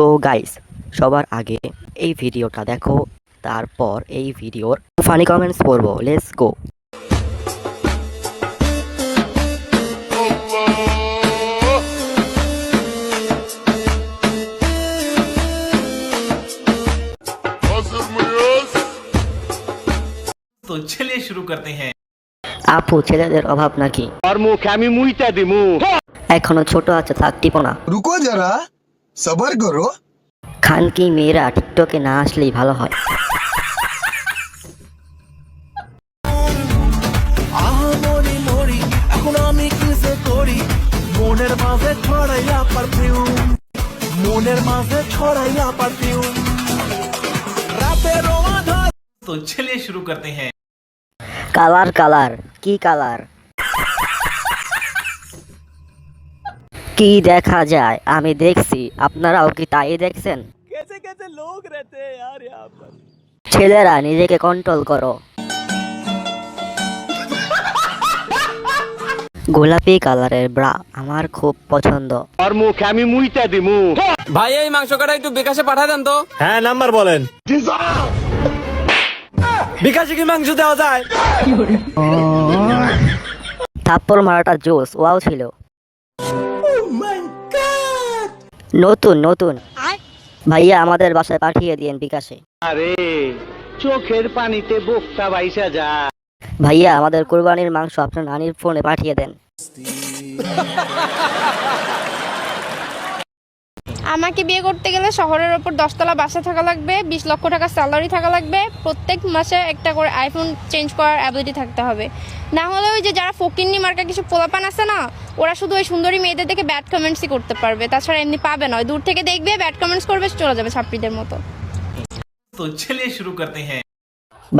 তো গাইস সবার আগে এই ভিডিওটা দেখো তারপর এই ভিডিওর ফানি কমেন্টস পড়ব লেটস গো আপু ছেলেদের অভাব নাকি? আর মুখ আমি মুইটা দিমু। এখনও ছোট আছে থাকতিব না। রুকো যারা सबर करो খানকি মেয়েরা টিকটকে না আসলেই ভালো হয় আহামরি মরি এখন আমি কিসে করি মনের মাঝে ছড়াইয়া পারফিউম মনের মাঝে ছড়াইয়া পারফিউম রাতের আধার तो चलिए शुरू करते हैं কালার কালার কি কালার কি দেখা যায়? আমি দেখছি। আপনারাও কি তাই দেখছেন? ছেলেরা নিজেকে কন্ট্রোল করো। গোলাপি কালারের ব্রা আমার খুব পছন্দ। আর মুখে আমি মুইটা দিমু। ভাই এই মাংস কাটা একটু বিকাশে পাঠা দেন তো। হ্যাঁ নাম্বার বলেন। বিকাশে কি মাংস দেওয়া যায়? থাপ্পড় মারাটা জোস ওয়াও ছিল। নতুন নতুন ভাইয়া আমাদের বাসায় পাঠিয়ে দিয়েন বিকাশে আরে চোখের পানিতে বোকটা বাইসা যা ভাইয়া আমাদের কোরবানির মাংস আপনার নানির ফোনে পাঠিয়ে দেন আমাকে বিয়ে করতে গেলে শহরের ওপর দশতলা বাসা থাকা লাগবে বিশ লক্ষ টাকা স্যালারি থাকা লাগবে। প্রত্যেক মাসে একটা করে আইফোন চেঞ্জ করার অ্যাবিলিটি থাকতে হবে। না হলে ওই যে যারা ফকিন্নি মার্কা কিছু পোলাপান আছে না ওরা শুধু ওই সুন্দরী মেয়েদের দেখে ব্যাড কমেন্টসই করতে পারবে। তাছাড়া এমনি পাবে না। দূর থেকে দেখবে ব্যাড কমেন্টস করবে চলে যাবে ছাত্রীদের মতো। তো চলিয়ে শুরু করতে হ্যাঁ।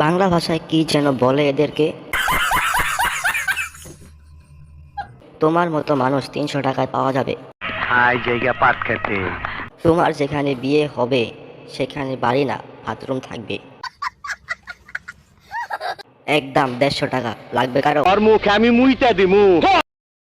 বাংলা ভাষায় কি যেন বলে এদেরকে? তোমার মতো মানুষ তিনশো টাকায় পাওয়া যাবে। হাই জায়গা পাট খেতে। তোমার যেখানে বিয়ে হবে সেখানে বাড়ি না বাথরুম থাকবে। একদম দেড়শো টাকা লাগবে কারও। আর মুখে আমি মুইটা দিমু।